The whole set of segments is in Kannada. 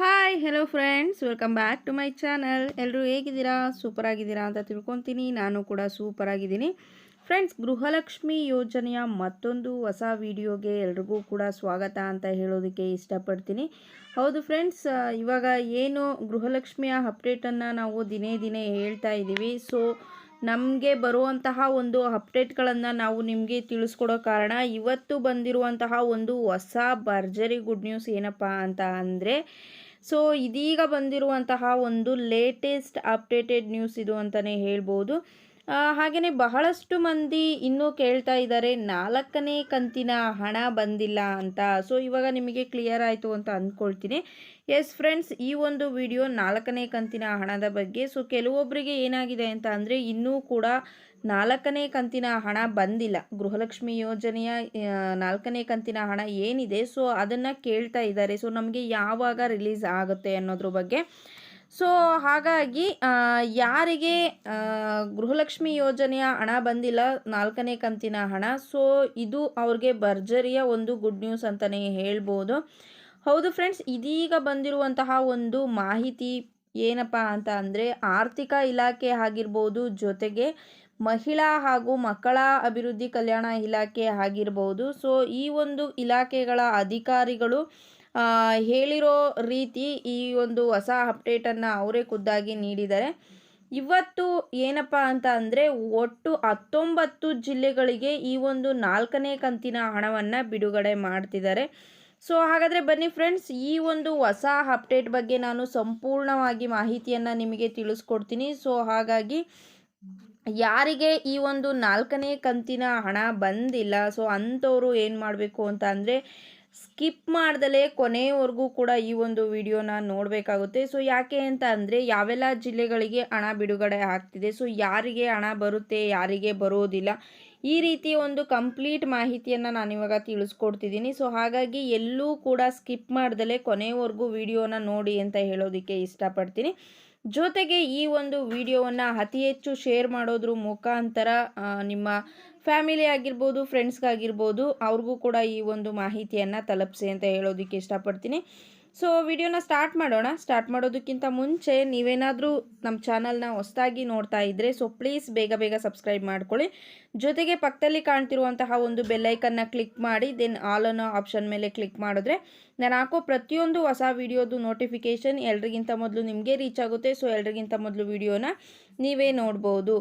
Hi hello friends welcome back to my channel ಎಲ್ಲರೂ ಹೇಗಿದ್ದೀರಾ? ಸೂಪರ್ ಆಗಿದ್ದೀರಾ ಅಂತ ತಿಳ್ಕೊತೀನಿ. ನಾನು ಕೂಡ ಸೂಪರ್ ಆಗಿದ್ದೀನಿ ಫ್ರೆಂಡ್ಸ್ ಗೃಹಲಕ್ಷ್ಮಿ ಯೋಜನೆಯ ಮತ್ತೊಂದು ಹೊಸ ವಿಡಿಯೋಗೆ ಎಲ್ರಿಗೂ ಕೂಡ ಸ್ವಾಗತ ಅಂತ ಹೇಳೋದಕ್ಕೆ ಇಷ್ಟಪಡ್ತೀನಿ. ಹೌದು ಫ್ರೆಂಡ್ಸ್ ಇವಾಗ ಏನು ಗೃಹಲಕ್ಷ್ಮಿಯ ಅಪ್ಡೇಟನ್ನು ನಾವು ದಿನೇ ದಿನೇ ಹೇಳ್ತಾ ಇದ್ದೀವಿ. ಸೊ ನಮಗೆ ಬರುವಂತಹ ಒಂದು ಅಪ್ಡೇಟ್ಗಳನ್ನು ನಾವು ನಿಮಗೆ ತಿಳಿಸ್ಕೊಡೋ ಕಾರಣ ಇವತ್ತು ಬಂದಿರುವಂತಹ ಒಂದು ಹೊಸ ಭರ್ಜರಿ ಗುಡ್ ನ್ಯೂಸ್ ಏನಪ್ಪ ಅಂತ ಅಂದರೆ ಸೊ ಇದೀಗ ಬಂದಿರುವಂತಹ ಒಂದು ಲೇಟೆಸ್ಟ್ ಅಪ್ಡೇಟೆಡ್ ನ್ಯೂಸ್ ಇದು ಅಂತಲೇ ಹೇಳ್ಬೋದು. ಹಾಗೆಯೇ ಬಹಳಷ್ಟು ಮಂದಿ ಇನ್ನೂ ಕೇಳ್ತಾ ಇದ್ದಾರೆ, ನಾಲ್ಕನೇ ಕಂತಿನ ಹಣ ಬಂದಿಲ್ಲ ಅಂತ. ಸೊ ಇವಾಗ ನಿಮಗೆ ಕ್ಲಿಯರ್ ಆಯಿತು ಅಂತ ಅಂದ್ಕೊಳ್ತೀನಿ. ಎಸ್ ಫ್ರೆಂಡ್ಸ್ ಈ ಒಂದು ವಿಡಿಯೋ ನಾಲ್ಕನೇ ಕಂತಿನ ಹಣದ ಬಗ್ಗೆ. ಸೊ ಕೆಲವೊಬ್ಬರಿಗೆ ಏನಾಗಿದೆ ಅಂತ ಅಂದರೆ, ಇನ್ನೂ ಕೂಡ ನಾಲ್ಕನೇ ಕಂತಿನ ಹಣ ಬಂದಿಲ್ಲ. ಗೃಹಲಕ್ಷ್ಮಿ ಯೋಜನೆಯ ನಾಲ್ಕನೇ ಕಂತಿನ ಹಣ ಏನಿದೆ ಸೊ ಅದನ್ನು ಕೇಳ್ತಾ ಇದ್ದಾರೆ. ಸೊ ನಮಗೆ ಯಾವಾಗ ರಿಲೀಸ್ ಆಗುತ್ತೆ ಅನ್ನೋದ್ರ ಬಗ್ಗೆ ಸೊ ಹಾಗಾಗಿ ಯಾರಿಗೆ ಗೃಹಲಕ್ಷ್ಮಿ ಯೋಜನೆಯ ಹಣ ಬಂದಿಲ್ಲ, ನಾಲ್ಕನೇ ಕಂತಿನ ಹಣ, ಸೊ ಇದು ಅವ್ರಿಗೆ ಭರ್ಜರಿಯ ಒಂದು ಗುಡ್ ನ್ಯೂಸ್ ಅಂತಲೇ ಹೇಳ್ಬೋದು. ಹೌದು ಫ್ರೆಂಡ್ಸ್ ಇದೀಗ ಬಂದಿರುವಂತಹ ಒಂದು ಮಾಹಿತಿ ಏನಪ್ಪ ಅಂತ ಅಂದರೆ, ಆರ್ಥಿಕ ಇಲಾಖೆ ಆಗಿರ್ಬೋದು, ಜೊತೆಗೆ ಮಹಿಳಾ ಹಾಗೂ ಮಕ್ಕಳ ಅಭಿವೃದ್ಧಿ ಕಲ್ಯಾಣ ಇಲಾಖೆ ಆಗಿರ್ಬೋದು. ಸೊ ಈ ಒಂದು ಇಲಾಖೆಗಳ ಅಧಿಕಾರಿಗಳು ಹೇಳಿರೋ ರೀತಿ ಈ ಒಂದು ಹೊಸ ಅಪ್ಡೇಟನ್ನು ಅವರೇ ಖುದ್ದಾಗಿ ನೀಡಿದ್ದಾರೆ. ಇವತ್ತು ಏನಪ್ಪ ಅಂತ ಅಂದರೆ ಒಟ್ಟು ಹತ್ತೊಂಬತ್ತು ಜಿಲ್ಲೆಗಳಿಗೆ ಈ ಒಂದು ನಾಲ್ಕನೇ ಕಂತಿನ ಹಣವನ್ನು ಬಿಡುಗಡೆ ಮಾಡ್ತಿದ್ದಾರೆ. ಸೊ ಹಾಗಾದರೆ ಬನ್ನಿ ಫ್ರೆಂಡ್ಸ್ ಈ ಒಂದು ಹೊಸ ಅಪ್ಡೇಟ್ ಬಗ್ಗೆ ನಾನು ಸಂಪೂರ್ಣವಾಗಿ ಮಾಹಿತಿಯನ್ನು ನಿಮಗೆ ತಿಳಿಸ್ಕೊಡ್ತೀನಿ. ಸೊ ಹಾಗಾಗಿ ಯಾರಿಗೆ ಈ ಒಂದು ನಾಲ್ಕನೇ ಕಂತಿನ ಹಣ ಬಂದಿಲ್ಲ ಸೊ ಅಂಥವರು ಏನು ಮಾಡಬೇಕು ಅಂತ ಅಂದರೆ ಸ್ಕಿಪ್ ಮಾಡ್ದಲೇ ಕೊನೆಯವರೆಗೂ ಕೂಡ ಈ ಒಂದು ವಿಡಿಯೋನ ನೋಡಬೇಕಾಗುತ್ತೆ. ಸೊ, ಯಾಕೆ ಅಂತ ಅಂದರೆ ಯಾವೆಲ್ಲ ಜಿಲ್ಲೆಗಳಿಗೆ ಹಣ ಬಿಡುಗಡೆ ಆಗ್ತಿದೆ, ಸೊ, ಯಾರಿಗೆ ಹಣ ಬರುತ್ತೆ, ಯಾರಿಗೆ ಬರೋದಿಲ್ಲ, ಈ ರೀತಿ ಒಂದು ಕಂಪ್ಲೀಟ್ ಮಾಹಿತಿಯನ್ನು ನಾನು ಇವಾಗ ತಿಳಿಸ್ಕೊಡ್ತಿದ್ದೀನಿ. ಸೊ, ಹಾಗಾಗಿ ಎಲ್ಲೂ ಕೂಡ ಸ್ಕಿಪ್ ಮಾಡ್ದಲೇ ಕೊನೆಯವರೆಗೂ ವಿಡಿಯೋನ ನೋಡಿ ಅಂತ ಹೇಳೋದಕ್ಕೆ ಇಷ್ಟಪಡ್ತೀನಿ. ಜೊತೆಗೆ ಈ ಒಂದು ವಿಡಿಯೋವನ್ನು ಅತಿ ಹೆಚ್ಚು ಶೇರ್ ಮಾಡೋದ್ರ ಮುಖಾಂತರ ನಿಮ್ಮ ಫ್ಯಾಮಿಲಿ ಆಗಿರ್ಬೋದು ಫ್ರೆಂಡ್ಸ್ಗಾಗಿರ್ಬೋದು ಅವ್ರಿಗೂ ಕೂಡ ಈ ಒಂದು ಮಾಹಿತಿಯನ್ನು ತಲುಪಿಸಿ ಅಂತ ಹೇಳೋದಕ್ಕೆ ಇಷ್ಟಪಡ್ತೀನಿ. ಸೊ ವಿಡಿಯೋನ ಸ್ಟಾರ್ಟ್ ಮಾಡೋಣ. ಸ್ಟಾರ್ಟ್ ಮಾಡೋದಕ್ಕಿಂತ ಮುಂಚೆ ನೀವೇನಾದರೂ ನಮ್ಮ ಚಾನಲ್ನ ಹೊಸದಾಗಿ ನೋಡ್ತಾ ಇದ್ದರೆ ಸೊ ಪ್ಲೀಸ್ ಬೇಗ ಬೇಗ ಸಬ್ಸ್ಕ್ರೈಬ್ ಮಾಡ್ಕೊಳ್ಳಿ. ಜೊತೆಗೆ ಪಕ್ಕದಲ್ಲಿ ಕಾಣ್ತಿರುವಂತಹ ಒಂದು ಬೆಲ್ಲೈಕನ್ನ ಕ್ಲಿಕ್ ಮಾಡಿ ದೆನ್ ಆಲ್ ಅನ್ನೋ ಆಪ್ಷನ್ ಮೇಲೆ ಕ್ಲಿಕ್ ಮಾಡಿದ್ರೆ ನಾನು ಹಾಕೋ ಪ್ರತಿಯೊಂದು ಹೊಸ ವಿಡಿಯೋದು ನೋಟಿಫಿಕೇಷನ್ ಎಲ್ರಿಗಿಂತ ಮೊದಲು ನಿಮಗೆ ರೀಚ್ ಆಗುತ್ತೆ. ಸೊ ಎಲ್ರಿಗಿಂತ ಮೊದಲು ವಿಡಿಯೋನ ನೀವೇ ನೋಡ್ಬೋದು.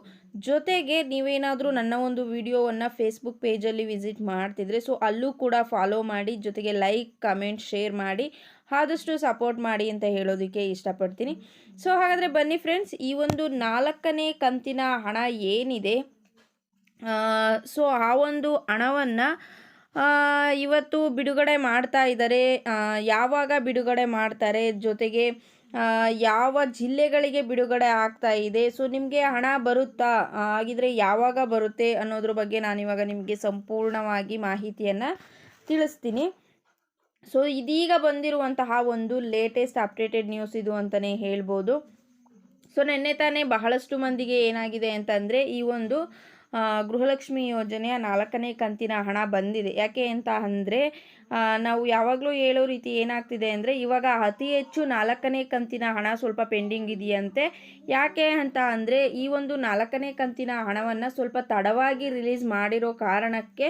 ಜೊತೆಗೆ ನೀವೇನಾದರೂ ನನ್ನ ಒಂದು ವಿಡಿಯೋವನ್ನು ಫೇಸ್ಬುಕ್ ಪೇಜಲ್ಲಿ ವಿಸಿಟ್ ಮಾಡ್ತಿದ್ರೆ ಸೊ ಅಲ್ಲೂ ಕೂಡ ಫಾಲೋ ಮಾಡಿ, ಜೊತೆಗೆ ಲೈಕ್ ಕಮೆಂಟ್ ಶೇರ್ ಮಾಡಿ ಆದಷ್ಟು ಸಪೋರ್ಟ್ ಮಾಡಿ ಅಂತ ಹೇಳೋದಕ್ಕೆ ಇಷ್ಟಪಡ್ತೀನಿ. ಸೊ ಹಾಗಾದರೆ ಬನ್ನಿ ಫ್ರೆಂಡ್ಸ್ ಈ ಒಂದು ನಾಲ್ಕನೇ ಕಂತಿನ ಹಣ ಏನಿದೆ? ಸೊ ಆ ಒಂದು ಹಣವನ್ನು ಇವತ್ತು ಬಿಡುಗಡೆ ಮಾಡ್ತಾ ಇದ್ದಾರೆ. ಯಾವಾಗ ಬಿಡುಗಡೆ ಮಾಡ್ತಾರೆ? ಜೊತೆಗೆ ಯಾವ ಜಿಲ್ಲೆಗಳಿಗೆ ಬಿಡುಗಡೆ ಆಗ್ತಾ ಇದೆ? ಸೊ ನಿಮಗೆ ಹಣ ಬರುತ್ತಾ? ಹಾಗಿದ್ರೆ ಯಾವಾಗ ಬರುತ್ತೆ ಅನ್ನೋದ್ರ ಬಗ್ಗೆ ನಾನಿವಾಗ ನಿಮಗೆ ಸಂಪೂರ್ಣವಾಗಿ ಮಾಹಿತಿಯನ್ನು ತಿಳಿಸ್ತೀನಿ. ಸೊ ಇದೀಗ ಬಂದಿರುವಂತಹ ಒಂದು ಲೇಟೆಸ್ಟ್ ಅಪ್ಡೇಟೆಡ್ ನ್ಯೂಸ್ ಇದು ಅಂತಲೇ ಹೇಳ್ಬೋದು. ಸೊ ನಿನ್ನೆ ತಾನೇ ಬಹಳಷ್ಟು ಮಂದಿಗೆ ಏನಾಗಿದೆ ಅಂತಂದರೆ ಈ ಒಂದು ಗೃಹಲಕ್ಷ್ಮಿ ಯೋಜನೆಯ ನಾಲ್ಕನೇ ಕಂತಿನ ಹಣ ಬಂದಿದೆ. ಯಾಕೆ ಅಂತ ಅಂದರೆ ನಾವು ಯಾವಾಗಲೂ ಹೇಳೋ ರೀತಿ ಏನಾಗ್ತಿದೆ ಅಂದರೆ, ಇವಾಗ ಅತಿ ಹೆಚ್ಚು ನಾಲ್ಕನೇ ಕಂತಿನ ಹಣ ಸ್ವಲ್ಪ ಪೆಂಡಿಂಗ್ ಇದೆಯಂತೆ. ಯಾಕೆ ಅಂತ ಅಂದರೆ, ಈ ಒಂದು ನಾಲ್ಕನೇ ಕಂತಿನ ಹಣವನ್ನು ಸ್ವಲ್ಪ ತಡವಾಗಿ ರಿಲೀಸ್ ಮಾಡಿರೋ ಕಾರಣಕ್ಕೆ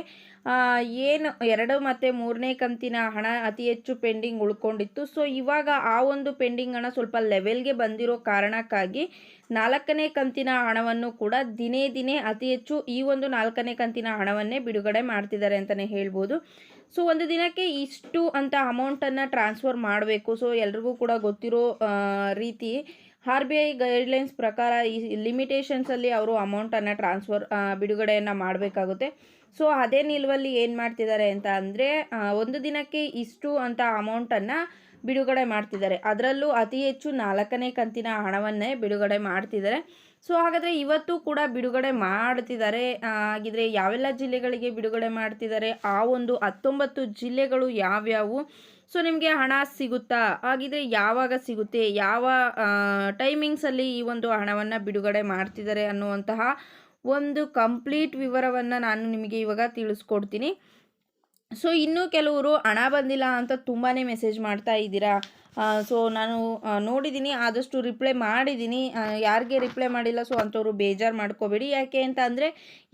ಏನು ಎರಡು ಮತ್ತು ಮೂರನೇ ಕಂತಿನ ಹಣ ಅತಿ ಹೆಚ್ಚು ಪೆಂಡಿಂಗ್ ಉಳ್ಕೊಂಡಿತ್ತು. ಸೊ, ಇವಾಗ ಆ ಒಂದು ಪೆಂಡಿಂಗ್ ಹಣ ಸ್ವಲ್ಪ ಲೆವೆಲ್ಗೆ ಬಂದಿರೋ ಕಾರಣಕ್ಕಾಗಿ ನಾಲ್ಕನೇ ಕಂತಿನ ಹಣವನ್ನು ಕೂಡ ದಿನೇ ದಿನೇ, ಅತಿ ಹೆಚ್ಚು ಈ ಒಂದು ನಾಲ್ಕನೇ ಕಂತಿನ ಹಣವನ್ನೇ ಬಿಡುಗಡೆ ಮಾಡ್ತಿದ್ದಾರೆ ಅಂತಲೇ ಹೇಳ್ಬೋದು. ಸೊ, ಒಂದು ದಿನಕ್ಕೆ ಇಷ್ಟು ಅಂತ ಅಮೌಂಟನ್ನು ಟ್ರಾನ್ಸ್ಫರ್ ಮಾಡಬೇಕು. ಸೊ, ಎಲ್ರಿಗೂ ಕೂಡ ಗೊತ್ತಿರೋ ರೀತಿ ಆರ್ ಬಿ ಐ ಗೈಡ್ಲೈನ್ಸ್ ಪ್ರಕಾರ ಈ ಲಿಮಿಟೇಷನ್ಸಲ್ಲಿ ಅವರು ಅಮೌಂಟನ್ನು ಟ್ರಾನ್ಸ್ಫರ್ ಬಿಡುಗಡೆಯನ್ನು ಮಾಡಬೇಕಾಗುತ್ತೆ. ಸೊ, ಅದೇ ನಿಲುವಲ್ಲಿ ಏನು ಮಾಡ್ತಿದ್ದಾರೆ ಅಂತ ಅಂದರೆ ಒಂದು ದಿನಕ್ಕೆ ಇಷ್ಟು ಅಂತ ಅಮೌಂಟನ್ನು ಬಿಡುಗಡೆ ಮಾಡ್ತಿದ್ದಾರೆ. ಅದರಲ್ಲೂ ಅತಿ ಹೆಚ್ಚು ನಾಲ್ಕನೇ ಕಂತಿನ ಹಣವನ್ನೇ ಬಿಡುಗಡೆ ಮಾಡ್ತಿದ್ದಾರೆ. ಸೊ, ಹಾಗಾದರೆ ಇವತ್ತು ಕೂಡ ಬಿಡುಗಡೆ ಮಾಡ್ತಿದ್ದಾರೆ. ಹಾಗಿದ್ರೆ ಯಾವೆಲ್ಲ ಜಿಲ್ಲೆಗಳಿಗೆ ಬಿಡುಗಡೆ ಮಾಡ್ತಿದ್ದಾರೆ? ಆ ಒಂದು ಹತ್ತೊಂಬತ್ತು ಜಿಲ್ಲೆಗಳು ಯಾವ್ಯಾವು? ಸೊ, ನಿಮಗೆ ಹಣ ಸಿಗುತ್ತಾ? ಹಾಗಿದ್ರೆ ಯಾವಾಗ ಸಿಗುತ್ತೆ? ಯಾವ ಟೈಮಿಂಗ್ಸಲ್ಲಿ ಈ ಒಂದು ಹಣವನ್ನು ಬಿಡುಗಡೆ ಮಾಡ್ತಿದ್ದಾರೆ ಅನ್ನುವಂತಹ ಒಂದು ಕಂಪ್ಲೀಟ್ ವಿವರವನ್ನು ನಾನು ನಿಮಗೆ ಇವಾಗ ತಿಳಿಸ್ಕೊಡ್ತೀನಿ. ಸೊ ಇನ್ನೂ ಕೆಲವರು ಹಣ ಬಂದಿಲ್ಲ ಅಂತ ತುಂಬಾ ಮೆಸೇಜ್ ಮಾಡ್ತಾ ಇದ್ದೀರಾ? ಸೊ ನಾನು ನೋಡಿದ್ದೀನಿ ಆದಷ್ಟು ರಿಪ್ಲೈ ಮಾಡಿದ್ದೀನಿ ಯಾರಿಗೆ ರಿಪ್ಲೈ ಮಾಡಿಲ್ಲ ಸೊ ಅಂಥವ್ರು ಬೇಜಾರು ಮಾಡ್ಕೋಬೇಡಿ. ಯಾಕೆ ಅಂತ ಅಂದರೆ,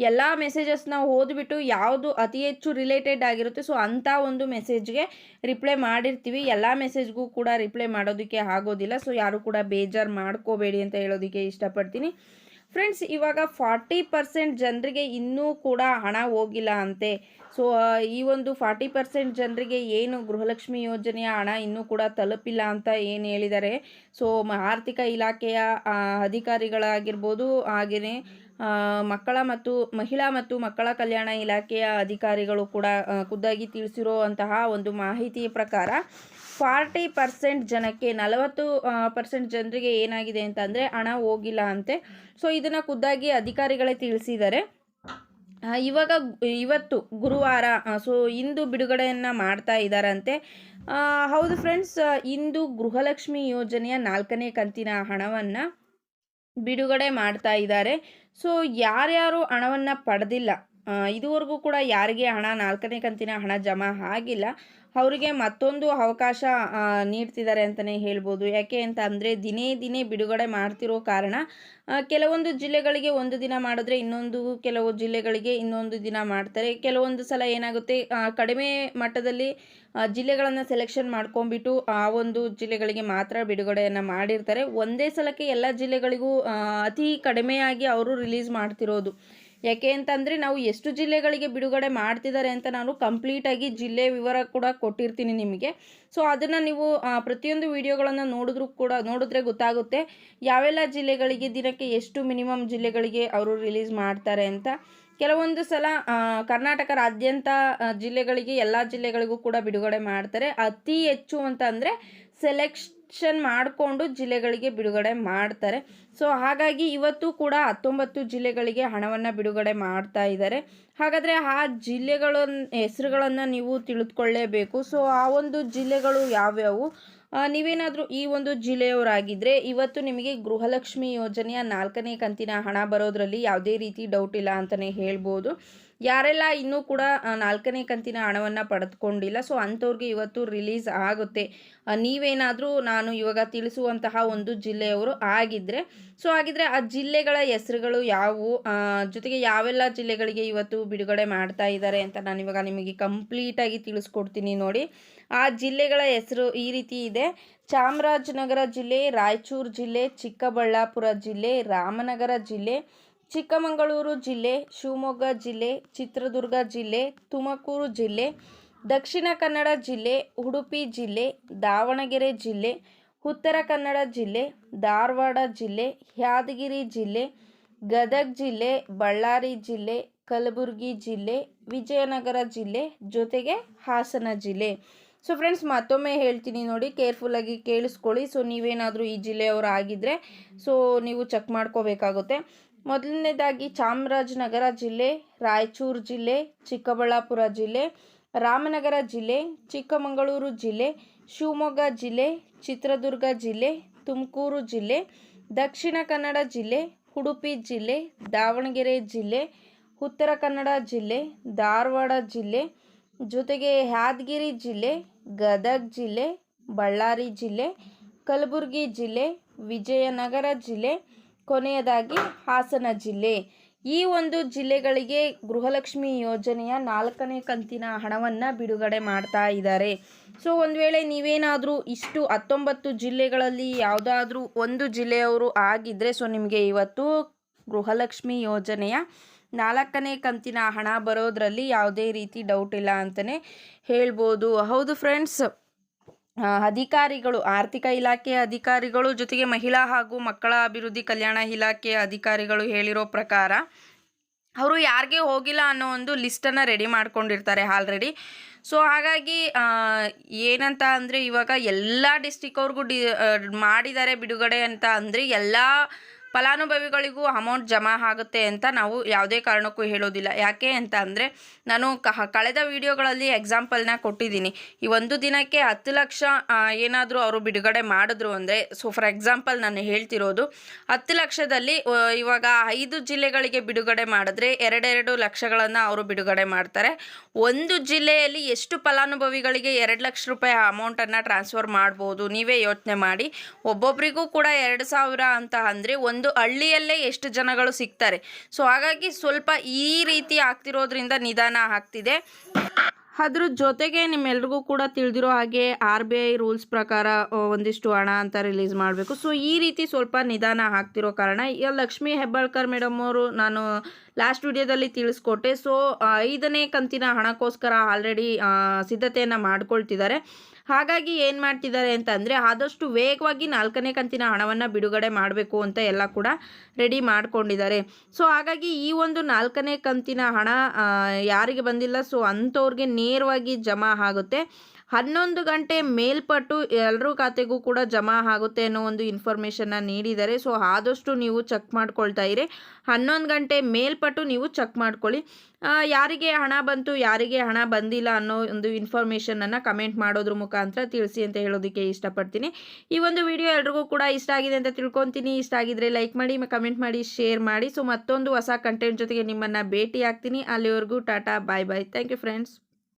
ಎಲ್ಲ ಮೆಸೇಜಸ್ನ ಓದ್ಬಿಟ್ಟು ಯಾವುದು ಅತಿ ಹೆಚ್ಚು ರಿಲೇಟೆಡ್ ಆಗಿರುತ್ತೆ ಸೊ ಅಂಥ ಒಂದು ಮೆಸೇಜ್ಗೆ ರಿಪ್ಲೈ ಮಾಡಿರ್ತೀವಿ. ಎಲ್ಲ ಮೆಸೇಜ್ಗೂ ಕೂಡ ರಿಪ್ಲೈ ಮಾಡೋದಕ್ಕೆ ಆಗೋದಿಲ್ಲ ಸೊ ಯಾರು ಕೂಡ ಬೇಜಾರು ಮಾಡ್ಕೋಬೇಡಿ ಅಂತ ಹೇಳೋದಕ್ಕೆ ಇಷ್ಟಪಡ್ತೀನಿ. ಫ್ರೆಂಡ್ಸ್, ಇವಾಗ ಫಾರ್ಟಿ ಪರ್ಸೆಂಟ್ ಜನರಿಗೆ ಇನ್ನೂ ಕೂಡ ಹಣ ಹೋಗಿಲ್ಲ ಅಂತೆ. ಸೊ ಈ ಒಂದು ಫಾರ್ಟಿ ಪರ್ಸೆಂಟ್ ಜನರಿಗೆ ಏನು ಗೃಹಲಕ್ಷ್ಮಿ ಯೋಜನೆಯ ಹಣ ಇನ್ನೂ ಕೂಡ ತಲುಪಿಲ್ಲ ಅಂತ ಏನು ಹೇಳಿದ್ದಾರೆ ಸೊ ಆರ್ಥಿಕ ಇಲಾಖೆಯ ಅಧಿಕಾರಿಗಳಾಗಿರ್ಬೋದು, ಹಾಗೆಯೇ ಮಕ್ಕಳ ಮತ್ತು ಮಹಿಳಾ ಮತ್ತು ಮಕ್ಕಳ ಕಲ್ಯಾಣ ಇಲಾಖೆಯ ಅಧಿಕಾರಿಗಳು ಕೂಡ ಖುದ್ದಾಗಿ ಖುದ್ದಾಗಿ ತಿಳಿಸಿರುವಂತಹ ಒಂದು ಮಾಹಿತಿಯ ಪ್ರಕಾರ ಫಾರ್ಟಿ ಪರ್ಸೆಂಟ್ ಜನಕ್ಕೆ, ನಲವತ್ತು ಪರ್ಸೆಂಟ್ ಜನರಿಗೆ ಏನಾಗಿದೆ ಅಂತಂದರೆ ಹಣ ಹೋಗಿಲ್ಲ ಅಂತೆ. ಸೊ ಇದನ್ನು ಖುದ್ದಾಗಿ ಅಧಿಕಾರಿಗಳೇ ತಿಳಿಸಿದ್ದಾರೆ. ಇವಾಗ ಇವತ್ತು ಗುರುವಾರ ಸೊ ಇಂದು ಬಿಡುಗಡೆಯನ್ನು ಮಾಡ್ತಾ ಇದ್ದಾರಂತೆ. ಹೌದು ಫ್ರೆಂಡ್ಸ್ ಇಂದು ಗೃಹಲಕ್ಷ್ಮಿ ಯೋಜನೆಯ ನಾಲ್ಕನೇ ಕಂತಿನ ಹಣವನ್ನು ಬಿಡುಗಡೆ ಮಾಡ್ತಾ ಇದ್ದಾರೆ. ಸೊ ಯಾರ್ಯಾರು ಹಣವನ್ನು ಪಡೆದಿಲ್ಲ ಇದುವರೆಗೂ ಕೂಡ ಯಾರಿಗೆ ಹಣ ನಾಲ್ಕನೇ ಕಂತಿನ ಹಣ ಜಮಾ ಆಗಿಲ್ಲ. ಅವರಿಗೆ ಮತ್ತೊಂದು ಅವಕಾಶ ನೀಡ್ತಿದ್ದಾರೆ ಅಂತಲೇ ಹೇಳ್ಬೋದು. ಯಾಕೆ ಅಂತ ಅಂದರೆ, ದಿನೇ ದಿನೇ ಬಿಡುಗಡೆ ಮಾಡ್ತಿರೋ ಕಾರಣ ಕೆಲವೊಂದು ಜಿಲ್ಲೆಗಳಿಗೆ ಒಂದು ದಿನ ಮಾಡಿದ್ರೆ ಇನ್ನೊಂದು, ಕೆಲವು ಜಿಲ್ಲೆಗಳಿಗೆ ಇನ್ನೊಂದು ದಿನ ಮಾಡ್ತಾರೆ. ಕೆಲವೊಂದು ಸಲ ಏನಾಗುತ್ತೆ ಕಡಿಮೆ ಮಟ್ಟದಲ್ಲಿ ಜಿಲ್ಲೆಗಳನ್ನು ಸೆಲೆಕ್ಷನ್ ಮಾಡ್ಕೊಂಡ್ಬಿಟ್ಟು, ಆ ಒಂದು ಜಿಲ್ಲೆಗಳಿಗೆ ಮಾತ್ರ ಬಿಡುಗಡೆಯನ್ನು ಮಾಡಿರ್ತಾರೆ. ಒಂದೇ ಸಲಕ್ಕೆ ಎಲ್ಲ ಜಿಲ್ಲೆಗಳಿಗೂ ಅತಿ ಕಡಿಮೆಯಾಗಿ ಅವರು ರಿಲೀಸ್ ಮಾಡ್ತಿರೋದು. ಯಾಕೆ ಅಂತಂದರೆ ನಾವು ಎಷ್ಟು ಜಿಲ್ಲೆಗಳಿಗೆ ಬಿಡುಗಡೆ ಮಾಡ್ತಿದ್ದಾರೆ ಅಂತ ನಾನು ಕಂಪ್ಲೀಟಾಗಿ ಜಿಲ್ಲೆ ವಿವರ ಕೂಡ ಕೊಟ್ಟಿರ್ತೀನಿ ನಿಮಗೆ. ಸೊ ಅದನ್ನು ನೀವು ಪ್ರತಿಯೊಂದು ವಿಡಿಯೋಗಳನ್ನು ನೋಡಿದ್ರೂ ಕೂಡ, ನೋಡಿದ್ರೆ ಗೊತ್ತಾಗುತ್ತೆ ಯಾವೆಲ್ಲ ಜಿಲ್ಲೆಗಳಿಗೆ ದಿನಕ್ಕೆ ಎಷ್ಟು ಮಿನಿಮಮ್ ಜಿಲ್ಲೆಗಳಿಗೆ ಅವರು ರಿಲೀಸ್ ಮಾಡ್ತಾರೆ ಅಂತ. ಕೆಲವೊಂದು ಸಲ ಕರ್ನಾಟಕ ಕರ್ನಾಟಕದಾದ್ಯಂತ ಜಿಲ್ಲೆಗಳಿಗೆ, ಎಲ್ಲ ಜಿಲ್ಲೆಗಳಿಗೂ ಕೂಡ ಬಿಡುಗಡೆ ಮಾಡ್ತಾರೆ. ಅತಿ ಹೆಚ್ಚು ಅಂತ ಅಂದರೆ ಸೆಲೆಕ್ಷನ್ ಮಾಡಿಕೊಂಡು ಜಿಲ್ಲೆಗಳಿಗೆ ಬಿಡುಗಡೆ ಮಾಡ್ತಾರೆ. ಸೊ ಹಾಗಾಗಿ ಇವತ್ತು ಕೂಡ ಹತ್ತೊಂಬತ್ತು ಜಿಲ್ಲೆಗಳಿಗೆ ಹಣವನ್ನು ಬಿಡುಗಡೆ ಮಾಡ್ತಾ ಇದ್ದಾರೆ. ಹಾಗಾದರೆ ಆ ಜಿಲ್ಲೆಗಳ ಹೆಸರುಗಳನ್ನು ನೀವು ತಿಳಿದುಕೊಳ್ಳೇಬೇಕು. ಸೊ ಆ ಒಂದು ಜಿಲ್ಲೆಗಳು ಯಾವ್ಯಾವು? ನೀವೇನಾದರೂ ಈ ಒಂದು ಜಿಲ್ಲೆಯವರಾಗಿದ್ದರೆ ಇವತ್ತು ನಿಮಗೆ ಗೃಹಲಕ್ಷ್ಮಿ ಯೋಜನೆಯ ನಾಲ್ಕನೇ ಕಂತಿನ ಹಣ ಬರೋದರಲ್ಲಿ ಯಾವುದೇ ರೀತಿ ಡೌಟ್ ಇಲ್ಲ ಅಂತಲೇ ಹೇಳ್ಬೋದು. ಯಾರೆಲ್ಲ ಇನ್ನೂ ಕೂಡ ನಾಲ್ಕನೇ ಕಂತಿನ ಹಣವನ್ನು ಪಡೆದುಕೊಂಡಿಲ್ಲ ಸೊ ಅಂಥವ್ರಿಗೆ ಇವತ್ತು ರಿಲೀಸ್ ಆಗುತ್ತೆ. ನೀವೇನಾದರೂ ನಾನು ಇವಾಗ ತಿಳಿಸುವಂತಹ ಒಂದು ಜಿಲ್ಲೆಯವರು ಆಗಿದ್ದರೆ ಸೊ ಹಾಗಿದ್ರೆ ಆ ಜಿಲ್ಲೆಗಳ ಹೆಸರುಗಳು ಯಾವುವು? ಜೊತೆಗೆ ಯಾವೆಲ್ಲ ಜಿಲ್ಲೆಗಳಿಗೆ ಇವತ್ತು ಬಿಡುಗಡೆ ಮಾಡ್ತಾ ಇದ್ದಾರೆ ಅಂತ ನಾನು ಇವಾಗ ನಿಮಗೆ ಕಂಪ್ಲೀಟಾಗಿ ತಿಳಿಸ್ಕೊಡ್ತೀನಿ ನೋಡಿ. ಆ ಜಿಲ್ಲೆಗಳ ಹೆಸರು ಈ ರೀತಿ ಇದೆ. ಚಾಮರಾಜನಗರ ಜಿಲ್ಲೆ, ರಾಯಚೂರು ಜಿಲ್ಲೆ, ಚಿಕ್ಕಬಳ್ಳಾಪುರ ಜಿಲ್ಲೆ, ರಾಮನಗರ ಜಿಲ್ಲೆ ಚಿಕ್ಕಮಗಳೂರು ಜಿಲ್ಲೆ, ಶಿವಮೊಗ್ಗ ಜಿಲ್ಲೆ, ಚಿತ್ರದುರ್ಗ ಜಿಲ್ಲೆ, ತುಮಕೂರು ಜಿಲ್ಲೆ, ದಕ್ಷಿಣ ಕನ್ನಡ ಜಿಲ್ಲೆ, ಉಡುಪಿ ಜಿಲ್ಲೆ, ದಾವಣಗೆರೆ ಜಿಲ್ಲೆ, ಉತ್ತರ ಕನ್ನಡ ಜಿಲ್ಲೆ, ಧಾರವಾಡ ಜಿಲ್ಲೆ, ಯಾದಗಿರಿ ಜಿಲ್ಲೆ, ಗದಗ ಜಿಲ್ಲೆ, ಬಳ್ಳಾರಿ ಜಿಲ್ಲೆ, ಕಲಬುರಗಿ ಜಿಲ್ಲೆ, ವಿಜಯನಗರ ಜಿಲ್ಲೆ ಜೊತೆಗೆ ಹಾಸನ ಜಿಲ್ಲೆ. ಸೊ ಫ್ರೆಂಡ್ಸ್ ಮತ್ತೊಮ್ಮೆ ಹೇಳ್ತೀನಿ ನೋಡಿ ಕೇರ್ಫುಲ್ಲಾಗಿ ಕೇಳಿಸ್ಕೊಳ್ಳಿ. ಸೊ ನೀವೇನಾದರೂ ಈ ಜಿಲ್ಲೆಯವರು ಆಗಿದ್ದರೆ ಸೊ ನೀವು ಚೆಕ್ ಮಾಡ್ಕೋಬೇಕಾಗುತ್ತೆ. ಮೊದಲನೇದಾಗಿ ಚಾಮರಾಜನಗರ ಜಿಲ್ಲೆ, ರಾಯಚೂರು ಜಿಲ್ಲೆ, ಚಿಕ್ಕಬಳ್ಳಾಪುರ ಜಿಲ್ಲೆ, ರಾಮನಗರ ಜಿಲ್ಲೆ, ಚಿಕ್ಕಮಗಳೂರು ಜಿಲ್ಲೆ, ಶಿವಮೊಗ್ಗ ಜಿಲ್ಲೆ, ಚಿತ್ರದುರ್ಗ ಜಿಲ್ಲೆ, ತುಮಕೂರು ಜಿಲ್ಲೆ, ದಕ್ಷಿಣ ಕನ್ನಡ ಜಿಲ್ಲೆ, ಉಡುಪಿ ಜಿಲ್ಲೆ, ದಾವಣಗೆರೆ ಜಿಲ್ಲೆ, ಉತ್ತರ ಕನ್ನಡ ಜಿಲ್ಲೆ, ಧಾರವಾಡ ಜಿಲ್ಲೆ, ಜೊತೆಗೆ ಯಾದಗಿರಿ ಜಿಲ್ಲೆ, ಗದಗ ಜಿಲ್ಲೆ, ಬಳ್ಳಾರಿ ಜಿಲ್ಲೆ, ಕಲಬುರಗಿ ಜಿಲ್ಲೆ, ವಿಜಯನಗರ ಜಿಲ್ಲೆ ಕೊನೆಯದಾಗಿ ಹಾಸನ ಜಿಲ್ಲೆ. ಈ ಒಂದು ಜಿಲ್ಲೆಗಳಿಗೆ ಗೃಹಲಕ್ಷ್ಮಿ ಯೋಜನೆಯ ನಾಲ್ಕನೇ ಕಂತಿನ ಹಣವನ್ನು ಬಿಡುಗಡೆ ಮಾಡ್ತಾ ಇದ್ದಾರೆ. ಸೊ, ಒಂದು ವೇಳೆ ನೀವೇನಾದರೂ ಇಷ್ಟು ಹತ್ತೊಂಬತ್ತು ಜಿಲ್ಲೆಗಳಲ್ಲಿ ಯಾವುದಾದ್ರೂ ಒಂದು ಜಿಲ್ಲೆಯವರು ಆಗಿದ್ದರೆ ಸೊ ನಿಮಗೆ ಇವತ್ತು ಗೃಹಲಕ್ಷ್ಮಿ ಯೋಜನೆಯ ನಾಲ್ಕನೇ ಕಂತಿನ ಹಣ ಬರೋದರಲ್ಲಿ ಯಾವುದೇ ರೀತಿ ಡೌಟ್ ಇಲ್ಲ ಅಂತಲೇ ಹೇಳ್ಬೋದು. ಹೌದು ಫ್ರೆಂಡ್ಸ್ ಅಧಿಕಾರಿಗಳು, ಆರ್ಥಿಕ ಇಲಾಖೆಯ ಅಧಿಕಾರಿಗಳು ಜೊತೆಗೆ ಮಹಿಳಾ ಹಾಗೂ ಮಕ್ಕಳ ಅಭಿವೃದ್ಧಿ ಕಲ್ಯಾಣ ಇಲಾಖೆಯ ಅಧಿಕಾರಿಗಳು ಹೇಳಿರೋ ಪ್ರಕಾರ ಅವರು ಯಾರಿಗೆ ಹೋಗಿಲ್ಲ ಅನ್ನೋ ಒಂದು ಲಿಸ್ಟನ್ನು ರೆಡಿ ಮಾಡ್ಕೊಂಡಿರ್ತಾರೆ ಆಲ್ರೆಡಿ. ಸೊ, ಹಾಗಾಗಿ ಏನಂತ ಅಂದರೆ ಇವಾಗ ಎಲ್ಲ ಡಿಸ್ಟಿಕ್ ಅವ್ರಿಗೂ ಡಿ ಮಾಡಿದ್ದಾರೆ ಬಿಡುಗಡೆ ಅಂತ ಅಂದರೆ ಎಲ್ಲ ಫಲಾನುಭವಿಗಳಿಗೂ ಅಮೌಂಟ್ ಜಮಾ ಆಗುತ್ತೆ ಅಂತ ನಾವು ಯಾವುದೇ ಕಾರಣಕ್ಕೂ ಹೇಳೋದಿಲ್ಲ. ಯಾಕೆ ಅಂತ ಅಂದರೆ, ನಾನು ಕಳೆದ ವಿಡಿಯೋಗಳಲ್ಲಿ ಎಕ್ಸಾಂಪಲ್ನ ಕೊಟ್ಟಿದ್ದೀನಿ. ಈ ಒಂದು ದಿನಕ್ಕೆ ಹತ್ತು ಲಕ್ಷ ಏನಾದರೂ ಅವರು ಬಿಡುಗಡೆ ಮಾಡಿದ್ರು ಅಂದರೆ ಸೊ ಫಾರ್ ಎಕ್ಸಾಂಪಲ್ ನಾನು ಹೇಳ್ತಿರೋದು, ಹತ್ತು ಲಕ್ಷದಲ್ಲಿ ಇವಾಗ ಐದು ಜಿಲ್ಲೆಗಳಿಗೆ ಬಿಡುಗಡೆ ಮಾಡಿದ್ರೆ ಎರಡೆರಡು ಲಕ್ಷಗಳನ್ನು ಅವರು ಬಿಡುಗಡೆ ಮಾಡ್ತಾರೆ. ಒಂದು ಜಿಲ್ಲೆಯಲ್ಲಿ ಎಷ್ಟು ಫಲಾನುಭವಿಗಳಿಗೆ ಎರಡು ಲಕ್ಷ ರೂಪಾಯಿ ಅಮೌಂಟನ್ನು ಟ್ರಾನ್ಸ್ಫರ್ ಮಾಡ್ಬೋದು, ನೀವೇ ಯೋಚನೆ ಮಾಡಿ. ಒಬ್ಬೊಬ್ಬರಿಗೂ ಕೂಡ ಎರಡು ಸಾವಿರ ಅಂತ ಅಂದರೆ ಒಂದು ಹಳ್ಳಿಯಲ್ಲೇ ಎಷ್ಟು ಜನಗಳು ಸಿಗ್ತಾರೆ. ಸೊ ಹಾಗಾಗಿ ಸ್ವಲ್ಪ ಈ ರೀತಿ ಆಗ್ತಿರೋದ್ರಿಂದ ನಿಧಾನ ಆಗ್ತಿದೆ. ಅದ್ರ ಜೊತೆಗೆ ನಿಮ್ಮೆಲ್ರಿಗೂ ಕೂಡ ತಿಳಿದಿರೋ ಹಾಗೆ ಆರ್ ಬಿ ಐ ರೂಲ್ಸ್ ಪ್ರಕಾರ ಒಂದಿಷ್ಟು ಹಣ ಅಂತ ರಿಲೀಸ್ ಮಾಡಬೇಕು. ಸೊ ಈ ರೀತಿ ಸ್ವಲ್ಪ ನಿಧಾನ ಆಗ್ತಿರೋ ಕಾರಣ, ಈಗ ಲಕ್ಷ್ಮೀ ಹೆಬ್ಬಾಳ್ಕರ್ ಮೇಡಮ್ ಅವರು ನಾನು ಲಾಸ್ಟ್ ವಿಡಿಯೋದಲ್ಲಿ ತಿಳಿಸ್ಕೊಟ್ಟೆ. ಸೊ ಐದನೇ ಕಂತಿನ ಹಣಕ್ಕೋಸ್ಕರ ಆಲ್ರೆಡಿ ಸಿದ್ಧತೆಯನ್ನು ಮಾಡ್ಕೊಳ್ತಿದ್ದಾರೆ. ಹಾಗಾಗಿ ಏನು ಮಾಡ್ತಿದ್ದಾರೆ ಅಂತಂದರೆ, ಆದಷ್ಟು ವೇಗವಾಗಿ ನಾಲ್ಕನೇ ಕಂತಿನ ಹಣವನ್ನು ಬಿಡುಗಡೆ ಮಾಡಬೇಕು ಅಂತ ಎಲ್ಲ ಕೂಡ ರೆಡಿ ಮಾಡ್ಕೊಂಡಿದ್ದಾರೆ. ಸೊ ಹಾಗಾಗಿ ಈ ಒಂದು ನಾಲ್ಕನೇ ಕಂತಿನ ಹಣ ಯಾರಿಗೆ ಬಂದಿಲ್ಲ. ಸೊ ಅಂಥವ್ರಿಗೆ ನೇರವಾಗಿ ಜಮಾ ಆಗುತ್ತೆ. ಹನ್ನೊಂದು ಗಂಟೆ ಮೇಲ್ಪಟ್ಟು ಎಲ್ಲರೂ ಖಾತೆಗೂ ಕೂಡ ಜಮಾ ಆಗುತ್ತೆ ಅನ್ನೋ ಒಂದು ಇನ್ಫಾರ್ಮೇಷನ್ನ ನೀಡಿದ್ದಾರೆ. ಸೊ ಆದಷ್ಟು ನೀವು ಚೆಕ್ ಮಾಡ್ಕೊಳ್ತಾ ಇರಿ. ಹನ್ನೊಂದು ಗಂಟೆ ಮೇಲ್ಪಟ್ಟು ನೀವು ಚೆಕ್ ಮಾಡ್ಕೊಳ್ಳಿ. ಯಾರಿಗೆ ಹಣ ಬಂತು, ಯಾರಿಗೆ ಹಣ ಬಂದಿಲ್ಲ ಅನ್ನೋ ಒಂದು ಇನ್ಫಾರ್ಮೇಷನನ್ನು ಕಮೆಂಟ್ ಮಾಡೋದ್ರ ಮುಖಾಂತರ ತಿಳಿಸಿ ಅಂತ ಹೇಳೋದಕ್ಕೆ ಇಷ್ಟಪಡ್ತೀನಿ. ಈ ಒಂದು ವಿಡಿಯೋ ಎಲ್ರಿಗೂ ಕೂಡ ಇಷ್ಟ ಆಗಿದೆ ಅಂತ ತಿಳ್ಕೊತೀನಿ. ಇಷ್ಟ ಆಗಿದ್ರೆ ಲೈಕ್ ಮಾಡಿ ಕಮೆಂಟ್ ಮಾಡಿ ಶೇರ್ ಮಾಡಿ. ಸೊ ಮತ್ತೊಂದು ಹೊಸ ಕಂಟೆಂಟ್ ಜೊತೆಗೆ ನಿಮ್ಮನ್ನು ಭೇಟಿ ಆಗ್ತೀನಿ ಅಲ್ಲಿವರೆಗೂ tata bye bye thank you friends